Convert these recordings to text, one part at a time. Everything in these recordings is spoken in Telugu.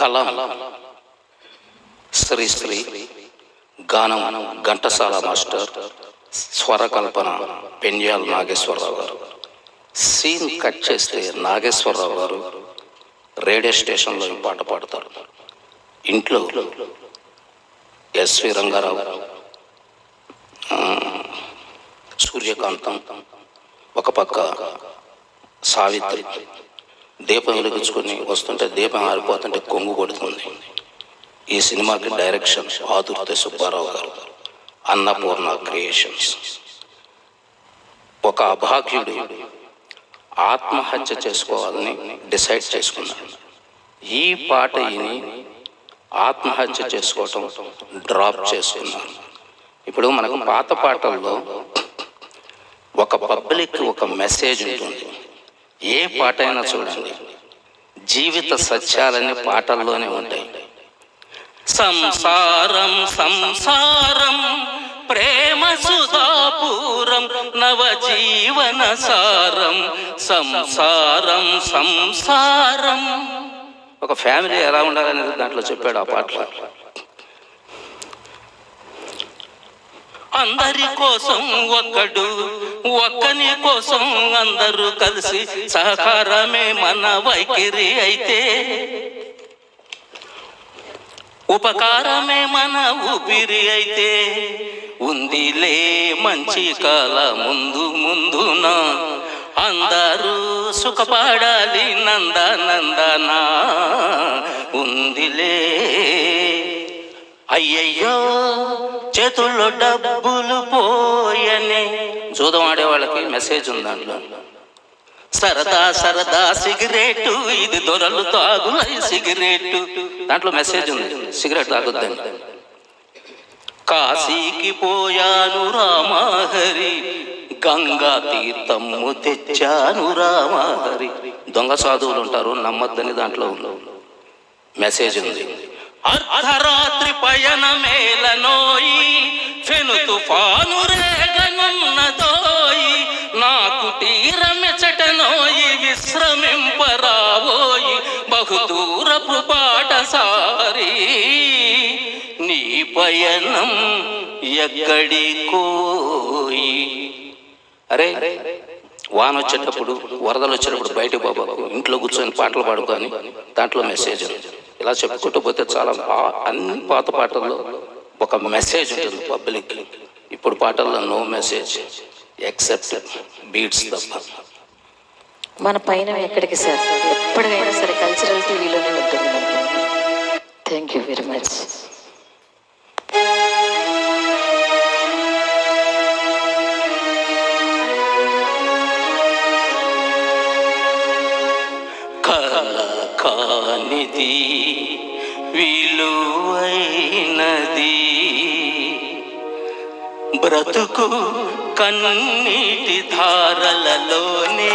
కలం శ్రీ శ్రీ గానం ఘంటసాల మాస్టర్ స్వరకల్పన పెంజాల్ నాగేశ్వరరావు గారు. సీన్ కట్ చేస్తే నాగేశ్వరరావు గారు రేడియో స్టేషన్లో పాట పాడతారు. ఇంట్లో ఎస్వి రంగారావు సూర్యకాంతం ఒక పక్క సావిత్రి దీపం వెలిగించుకొని వస్తుంటే దీపం ఆరిపోతుంటే కొంగు కొడుతుంది. ఈ సినిమాకి డైరెక్షన్ ఆదుర్తి సుబ్బారావు గారు. అన్నపూర్ణ క్రియేషన్స్. ఒక అభాగ్యుడు ఆత్మహత్య చేసుకోవాలని డిసైడ్ చేసుకున్నాడు. ఈ పాట విని ఆత్మహత్య చేసుకోవటం డ్రాప్ చేసుకున్నారు ఇప్పుడు మనకు పాత పాటల్లో ఒక పబ్లిక్ ఒక మెసేజ్ ఉంటుంది. ఏ పాట అయినా చూడండి. జీవిత సత్యాలన్నీ పాటల్లోనే ఉంటాయి. సంసారం సంసారం ప్రేమ సుధాపూరం నవజీవన సారం సంసారం సంసారం. ఒక ఫ్యామిలీ ఎలా ఉండాలనేది దాంట్లో చెప్పాడు ఆ పాటలో. అందరి కోసం ఒక్కడు ఒక్కని కోసం అందరూ కలిసి సహకారమే మన వైఖరి అయితే. ఉపకారమే మన ఊపిరి అయితే. ఉందిలే మంచి కాల ముందు ముందున అందరూ సుఖపడాలి నంద నందనా. ఉందిలే. అయ్యయ్యో. చేతుల్లో డబ్బులు పోయనే. జూదం ఆడేవాళ్ళకి మెసేజ్ ఉంది దాంట్లో సరదా సరదా సిగరెట్ ఇది దొరలు తాగు సిగరెట్ దాంట్లో మెసేజ్ ఉంది. సిగరెట్ తాగొద్దని. కాశీకి పోయాను రామహరి. గంగా తీర్థము తెచ్చాను రామహరి. దొంగ సాధువులు ఉంటారు నమ్మద్దని దాంట్లో మెసేజ్ ఉంది. అర్ధరాత్రి పయ బహుదూరపు పాటసారి నీ పయనం ఎక్కడికోయి అరే వాన వచ్చేటప్పుడు వరదలు వచ్చేటప్పుడు బయట బాబాకు ఇంట్లో కూర్చొని పాటలు పాడుకొని దాంట్లో మెసేజ్ ఇలా చెప్పుకుంటూ పోతే చాలా అన్ని పాత పాటల్లో ఒక మెసేజ్ ఉంటుంది పబ్లిక్ ఇప్పుడు పాటల్లో నో మెసేజ్ ఎక్సెప్ట్ బీట్స్ తప్ప. మన పైన ఎక్కడికి సార్? ఎప్పటికైనా సరే కల్చరల్ టీవీలోనే ఉంటుంది మన థ్యాంక్ యూ వెరీ మచ్ కానిది విలువైనది. బ్రతుకు కన్నీటి ధారలలోనే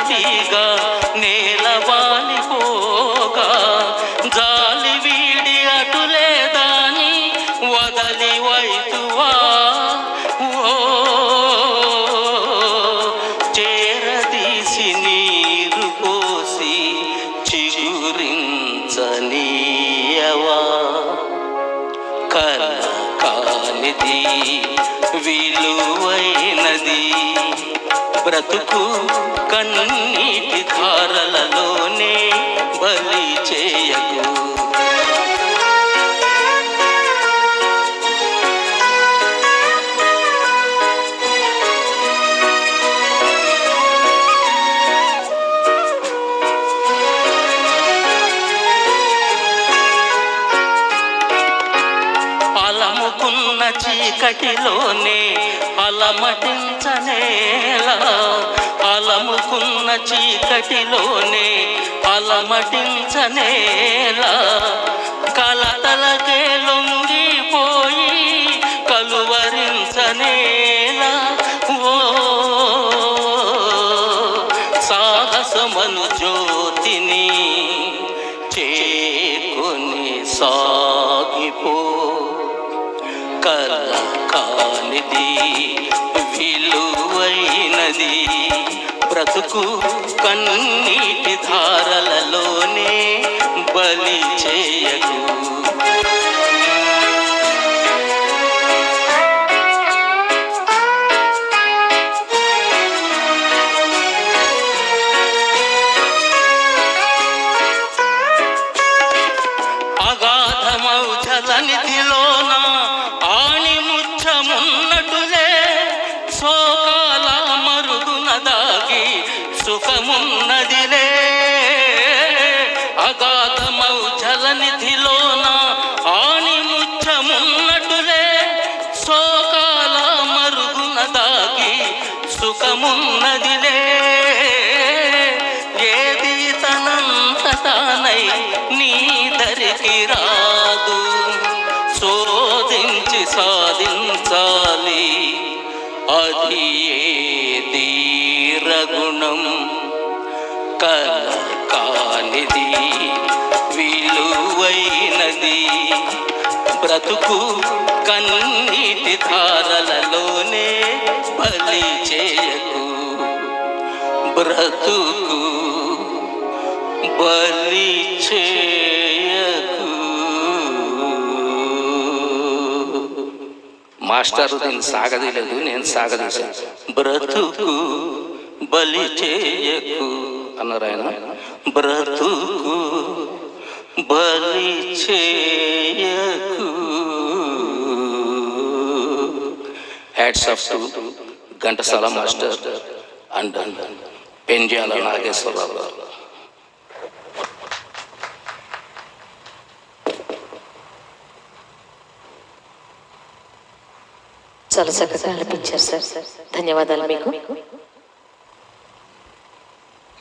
పువ్వుల తీగ కానిది విలువైనది. బ్రతుకు కన్నీటి ధారలలోనే బలి చేయకు. అలముకున్న చీకటిలోనే అలమటించనేలా అలముకున్న చీకటిలోనే అలమటించనేలా కలతలకే లొంగిపోయి కలువరించనేలా ఓ సాహసమను జ్యోతిని చేకొని సాగిపో కల కానిది విలువైనది. బ్రతుకు కన్నీటి ధారలలోనే బలి చేయకు. అగాధమౌ జలనిధిలోన దరికి రాదు. శోధించి సాధించాలి. అది ఏది? రగుణం కల కానిది విలువైనది. బ్రతుకు కన్నీటి ధారలలోనే బలి చేయకు. బ్రతుకు బలి చేయకు మాస్టర్ దీన్ని సాగదీయలేదు నేను సాగదీశాను. బ్రతుకు బలి చేయకు అన్నారు ఆయన. బ్రతుకు బలి చేయకు. Hats off to Ghantasala master and Penjala Nageswara Rao garu చాలా చక్కగా అనిపించారు సార్. ధన్యవాదాలు మీకు.